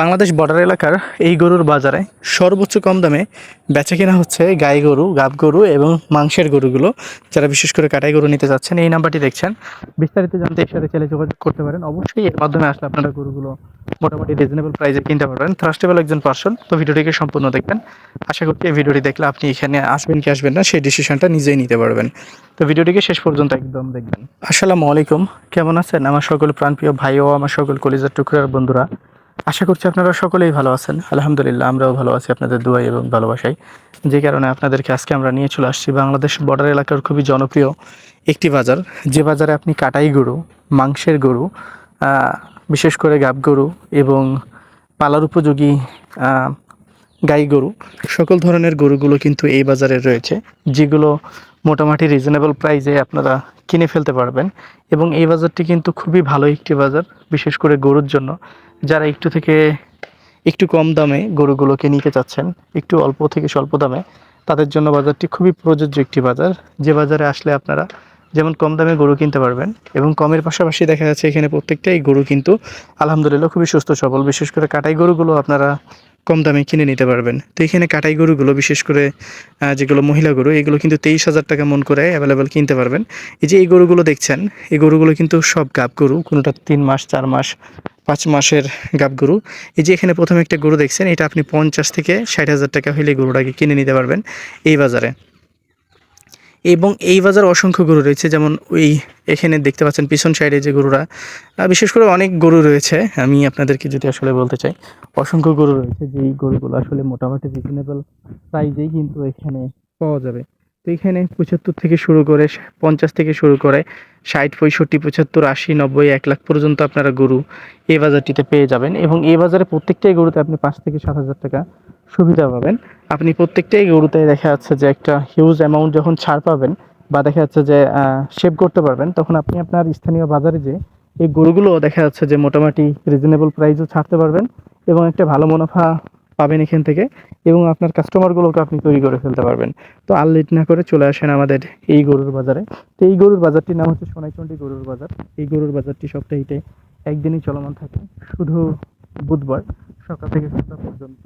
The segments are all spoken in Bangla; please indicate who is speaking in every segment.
Speaker 1: বাংলাদেশ বর্ডার এলাকার এই গরুর বাজারে সর্বোচ্চ কম দামে বেচা কেনা হচ্ছে গাই গরু গাব গরু এবং মাংসের গরুগুলো। যারা বিশেষ করে কাটাই গরু নিতে যাচ্ছেন এই নাম্বারটি দেখছেন। বিস্তারিত জানতে এর সাথে চাইলে যোগাযোগ করতে পারেন। অবশ্যই এর মাধ্যমে আসলে আপনারা গরুগুলো মোটামুটি রিজনেবল প্রাইসে কিনতে পারবেন। ট্রাস্টেবল একজন পার্সন তো ভিডিওটিকে সম্পূর্ণ দেখবেন। আশা করছি এই ভিডিওটি দেখলে আপনি এখানে আসবেন কি আসবেন না, সেই ডিসিশনটা নিজেই নিতে পারবেন। তো ভিডিওটিকে শেষ পর্যন্ত একদম দেখবেন। আসসালামু আলাইকুম। কেমন আছেন? আমার সকল প্রাণপ্রিয় ভাই ও আমার সকল কলিজার টুকরার বন্ধুরা। আশা করছি আপনারা সকলেই ভালো আছেন। আলহামদুলিল্লাহ, আমরাও ভালো আছি আপনাদের দোয়াই এবং ভালোবাসাই যে কারণে আপনাদেরকে আজকে আমরা নিয়ে চলে আসছি বাংলাদেশ বর্ডার এলাকার খুবই জনপ্রিয় একটি বাজার। যে বাজারে আপনি কাটাই গরু, মাংসের গরু বিশেষ করে গাব গরু এবং পালার উপযোগী গাই গরু, সকল ধরনের গরুগুলো কিন্তু এই বাজারে রয়েছে, যেগুলো মোটামুটি রিজনেবল প্রাইসে আপনারা কিনে ফেলতে পারবেন। এবং এই বাজারটি কিন্তু খুবই ভালো একটি বাজার, বিশেষ করে গরুর জন্য। যারা একটু থেকে একটু কম দামে গরুগুলোকে নিতে চাচ্ছেন, একটু অল্প থেকে স্বল্প দামে, তাদের জন্য বাজারটি খুবই প্রযোজ্য একটি বাজার। যে বাজারে আসলে আপনারা যেমন কম দামে গরু কিনতে পারবেন এবং কমের পাশাপাশি দেখা যাচ্ছে এখানে প্রত্যেকটাই গরু কিন্তু আলহামদুলিল্লাহ খুবই সুস্থ, সবল। বিশেষ করে কাটাই গরুগুলো আপনারা কম দামে কিনে নিতে পারবেন। তো এখানে কাটাই গরুগুলো, বিশেষ করে যেগুলো মহিলা গরু, এগুলো কিন্তু তেইশ হাজার টাকা মন করে অ্যাভেলেবেল কিনতে পারবেন। এই যে এই গরুগুলো দেখছেন, এই গরুগুলো কিন্তু সব গাব গরু, কোনোটা তিন মাস, চার মাস, পাঁচ মাসের গাব গরু। এই যে এখানে প্রথমে একটা গরু দেখছেন, এটা আপনি পঞ্চাশ থেকে ষাট হাজার টাকা হইলে গরুটাকে কিনে নিতে পারবেন এই বাজারে। এবং এই বাজার অসংখ্য গরু রয়েছে, যেমন ওই এখানে দেখতে পাচ্ছেন পিছন সাইডে যে গরুরা। বিশেষ করে অনেক গরু রয়েছে, আমি আপনাদেরকে যদি আসলে বলতে চাই, অসংখ্য গরু রয়েছে, যেই গরুগুলো আসলে মোটামুটি রিজনেবল প্রাইজেই কিন্তু এখানে পাওয়া যাবে। তো এখানে পঁচাত্তর থেকে শুরু করে পঞ্চাশ থেকে শুরু করে ষাট, পঁয়ষট্টি, পঁচাত্তর, আশি, নব্বই, এক লাখ পর্যন্ত আপনারা গরু এই বাজারটিতে পেয়ে যাবেন এবং এই বাজারে প্রত্যেকটাই গরুতে আপনি পাঁচ থেকে সাত হাজার টাকা সুবিধা পাবেন। আপনি প্রত্যেকটাই গরুতে দেখা যাচ্ছে যে একটা হিউজ অ্যামাউন্ট যখন ছাড় পাবেন বা দেখা যাচ্ছে যে সেভ করতে পারবেন, তখন আপনি আপনার স্থানীয় বাজারে যে এই গরুগুলো দেখা যাচ্ছে যে মোটামুটি রিজনেবল প্রাইসও ছাড়তে পারবেন এবং একটা ভালো মুনাফা পাবেন এখান থেকে এবং আপনার কাস্টমারগুলোকে আপনি তৈরি করে ফেলতে পারবেন। তো আর লেট না করে চলে আসেন আমাদের এই গরুর বাজারে। তো এই গরুর বাজারটির নাম হচ্ছে সোনাইচন্ডী গরুর বাজার। এই গরুর বাজারটি সপ্তাহিতে একদিনই চলমান থাকে, শুধু বুধবার সকাল থেকে সন্ধ্যা পর্যন্ত।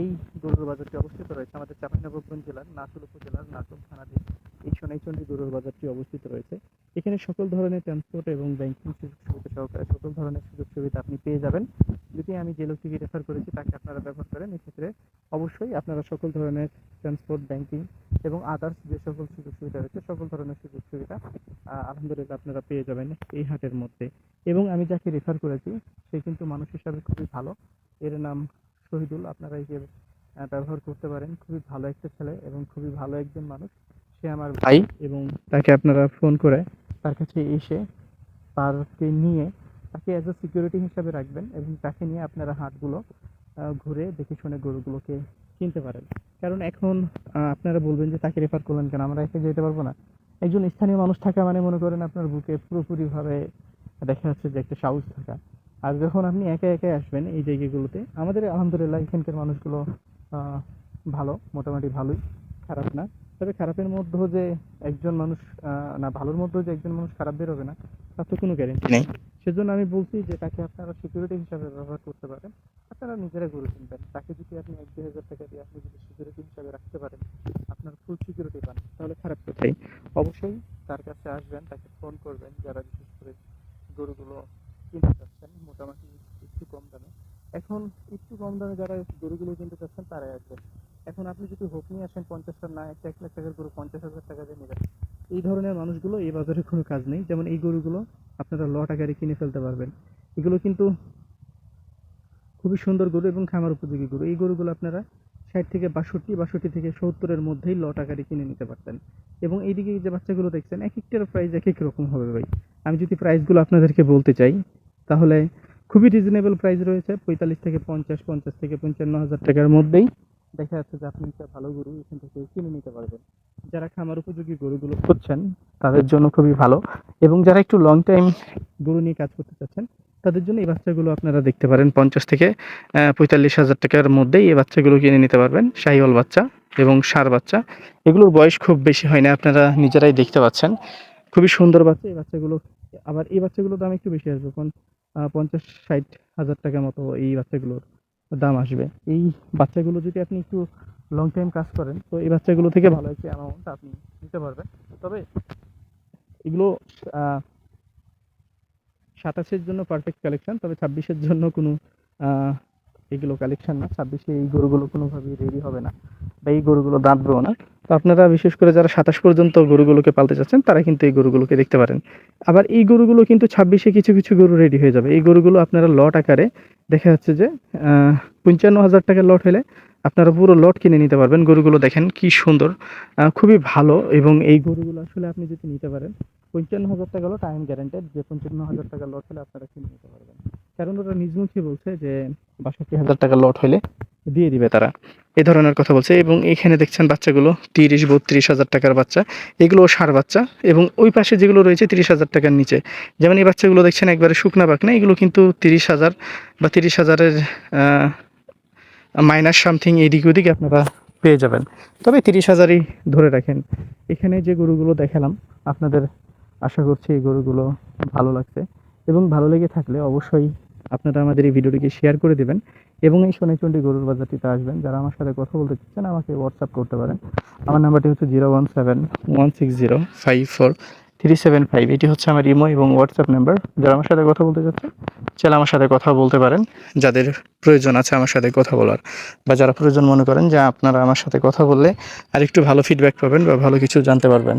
Speaker 1: এই গরুর বাজারটি অবস্থিত রয়েছে আমাদের চাঁপাইনবাবগঞ্জ জেলার নাচুল উপজেলার নাচুল থানাধীন। এই সোনাইচন্ডী গরুর বাজারটি অবস্থিত রয়েছে। এখানে সকল ধরনের ট্রান্সপোর্ট এবং ব্যাংকিং সুযোগ সুবিধা সহকারে সকল ধরনের সুযোগ সুবিধা আপনি পেয়ে যাবেন। যদি আমি যে লোকটিকে রেফার করেছি তাকে আপনারা ব্যবহার করেন এক্ষেত্রে অবশ্যই আপনারা সকল ধরনের ট্রান্সপোর্ট ব্যাংকিং এবং আদার্স যে সকল সুযোগ সুবিধা রয়েছে সকল ধরনের সুযোগ সুবিধা আলহামদুলিল্লাহ আপনারা পেয়ে যাবেন এই হাটের মধ্যে। এবং আমি যাকে রেফার করেছি সে কিন্তু মানুষ হিসাবে খুবই ভালো। এর নাম শহীদুল। আপনারা আহ, ব্যবহার করতে পারেন। খুবই ভালো একটা ছেলে এবং খুবই ভালো একজন মানুষ। সে আমার ভাই। এবং তাকে আপনারা ফোন করে তার কাছে এসে তারকে নিয়ে তাকে অ্যাজ এ সিকিউরিটি হিসাবে রাখবেন এবং তাকে নিয়ে আপনারা হাটগুলো ঘুরে দেখে শুনে গরুগুলোকে কিনতে পারেন। কারণ এখন আপনারা বলবেন যে তাকে রেফার করলেন কেন? আমরা একা যেতে পারব না। একজন স্থানীয় মানুষ থাকা মানে মনে করেন আপনার বুকে পুরোপুরিভাবে দেখা যাচ্ছে যে একটা সাহস থাকা। আর যখন আপনি একা একা আসবেন এই জায়গাগুলোতে আমাদের আলহামদুলিল্লাহ এখানকার মানুষগুলো ভালো মোটামুটি ভালোই খারাপ না। তবে খারাপের মধ্যেও যে একজন মানুষ না ভালোর মধ্যেও যে একজন মানুষ খারাপ বেরোবে না তার তো কোনো গ্যারেন্টি নেই। সেজন্য আমি বলছি যে তাকে আপনারা সিকিউরিটি হিসাবে ব্যবহার করতে পারেন। আপনারা নিজেরা গরু কিনবেন তাকে যদি আপনি এক দুই হাজার টাকা দিয়ে আপনি যদি সিকিউরিটি হিসাবে রাখতে পারেন আপনার ফুল সিকিউরিটি পান তাহলে খারাপ কোথায়? অবশ্যই তার কাছে আসবেন তাকে ফোন করবেন যারা বিশেষ করে গরুগুলো কিনতে চাচ্ছেন মোটামুটি একটু কম দামে। এখন একটু কম দামে যারা গরুগুলো কিনতে চাচ্ছেন তারাই আসবেন। আপনি যদি হোক নিয়ে আসেন পঞ্চাশটা না একটা এক লাখ টাকার গরু পঞ্চাশ হাজার টাকা দিয়ে নেবেন। এই ধরনের মানুষগুলো এই বাজারে কোনো কাজ নেই। যেমন এই গরুগুলো আপনারা ল টাকারে কিনে ফেলতে পারবেন। এগুলো কিন্তু খুবই সুন্দর গরু এবং খামার উপযোগী গরু। এই গরুগুলো আপনারা ষাট থেকে বাষট্টি বাষট্টি থেকে সত্তরের মধ্যেই ল টাকারে কিনে নিতে পারতেন। এবং এইদিকে যে বাচ্চাগুলো দেখছেন এক একটার প্রাইস এক এক রকম হবে ভাই। আমি যদি প্রাইসগুলো আপনাদেরকে বলতে চাই, তাহলে খুবই রিজনেবল প্রাইস রয়েছে, পঁয়তাল্লিশ থেকে পঞ্চাশ পঞ্চাশ থেকে পঞ্চান্ন হাজার টাকার মধ্যেই। দেখা যাচ্ছে যে আপনি একটা ভালো গরু এখান থেকে কিনে নিতে পারবেন। যারা খামার উপযোগী গরুগুলো খুঁজছেন, তাদের জন্য খুবই ভালো। এবং যারা একটু লং টাইম গরু নিয়ে কাজ করতে চাচ্ছেন, তাদের জন্য এই বাচ্চাগুলো আপনারা দেখতে পারেন পঞ্চাশ থেকে পঁয়তাল্লিশ হাজার টাকার মধ্যেই এই বাচ্চাগুলো কিনে নিতে পারবেন। শাহিওয়াল বাচ্চা এবং সার বাচ্চা। এগুলোর বয়স খুব বেশি হয় না, আপনারা নিজেরাই দেখতে পাচ্ছেন। খুবই সুন্দর বাচ্চা এই বাচ্চাগুলো। আবার এই বাচ্চাগুলোর দাম একটু বেশি আসবে পঞ্চাশ ষাট হাজার টাকার মতো এই বাচ্চাগুলোর। দাম আসবে। এই বাচ্চাগুলো যদি আপনি একটু লং টাইম কাজ করেন, তো এই বাচ্চাগুলো থেকে ভালো একটি অ্যামাউন্ট আপনি নিতে পারবেন। তবে এগুলো সাতাশের জন্য পারফেক্ট কালেকশন তবে ছাব্বিশের জন্য কোনো এগুলো কালেকশন না, ছাব্বিশে এই গরুগুলো কোনোভাবেই রেডি হবে না বা এই গরুগুলো দাঁতবেও না। তো আপনারা বিশেষ করে যারা সাতাশ পর্যন্ত গরুগুলোকে পালতে চাচ্ছেন তারা কিন্তু এই গরুগুলোকে দেখতে পারেন। আবার এই গরুগুলো কিন্তু ছাব্বিশে কিছু কিছু গরু রেডি হয়ে যাবে। এই গরুগুলো আপনারা লট আকারে দেখা যাচ্ছে যে পঞ্চান্ন হাজার টাকার লট হলে আপনারা পুরো লট কিনে নিতে পারবেন। গরুগুলো দেখেন কি সুন্দর খুবই ভালো এবং এই গরুগুলো আসলে আপনি যদি নিতে পারেন পঞ্চান্ন হাজার টাকা হলো টাইম গ্যারান্টেড যে পঞ্চান্ন হাজার টাকার লট হলে আপনারা কিনে নিতে পারবেন। কারণ ওরা নিজ মুখে বলছে যে বাষট্টি হাজার টাকার লট হলে দিয়ে দিবে তারা। এ ধরনের কথা বলছে এবং এখানে দেখছেন বাচ্চাগুলো, তিরিশ বত্রিশ হাজার টাকার বাচ্চা। এগুলো সার বাচ্চা এবং ওই পাশে যেগুলো রয়েছে তিরিশ হাজার টাকার নিচে। যেমন এই বাচ্চাগুলো দেখছেন একবারে শুকনা বাকনা, এগুলো কিন্তু তিরিশ হাজার বা তিরিশ হাজারের মাইনাস সামথিং এদিক ওদিক আপনারা পেয়ে যাবেন। তবে তিরিশ হাজারই ধরে রাখেন। এখানে যে গরুগুলো দেখালাম, আপনাদের আশা করছি এই গরুগুলো ভালো লাগছে। এবং ভালো লেগে থাকলে অবশ্যই আপনারা আমাদের এই ভিডিওটিকে শেয়ার করে দেবেন এবং এই সোনাইচন্ডী গরুর বাজারটিতে আসবেন। যারা আমার সাথে কথা বলতে চাচ্ছেন, আমাকে হোয়াটসঅ্যাপ করতে পারেন। আমার নাম্বারটি হচ্ছে zero one seven one six zero five four three seven five এটি হচ্ছে আমার ইমো এবং হোয়াটসঅ্যাপ নাম্বার। যারা আমার সাথে কথা বলতে চাচ্ছেন, চাইলে আমার সাথে কথা বলতে পারেন। যাদের প্রয়োজন আছে আমার সাথে কথা বলার। বা যারা প্রয়োজন মনে করেন যে আপনারা আমার সাথে কথা বললে আর একটু ভালো ফিডব্যাক পাবেন বা ভালো কিছু জানতে পারবেন।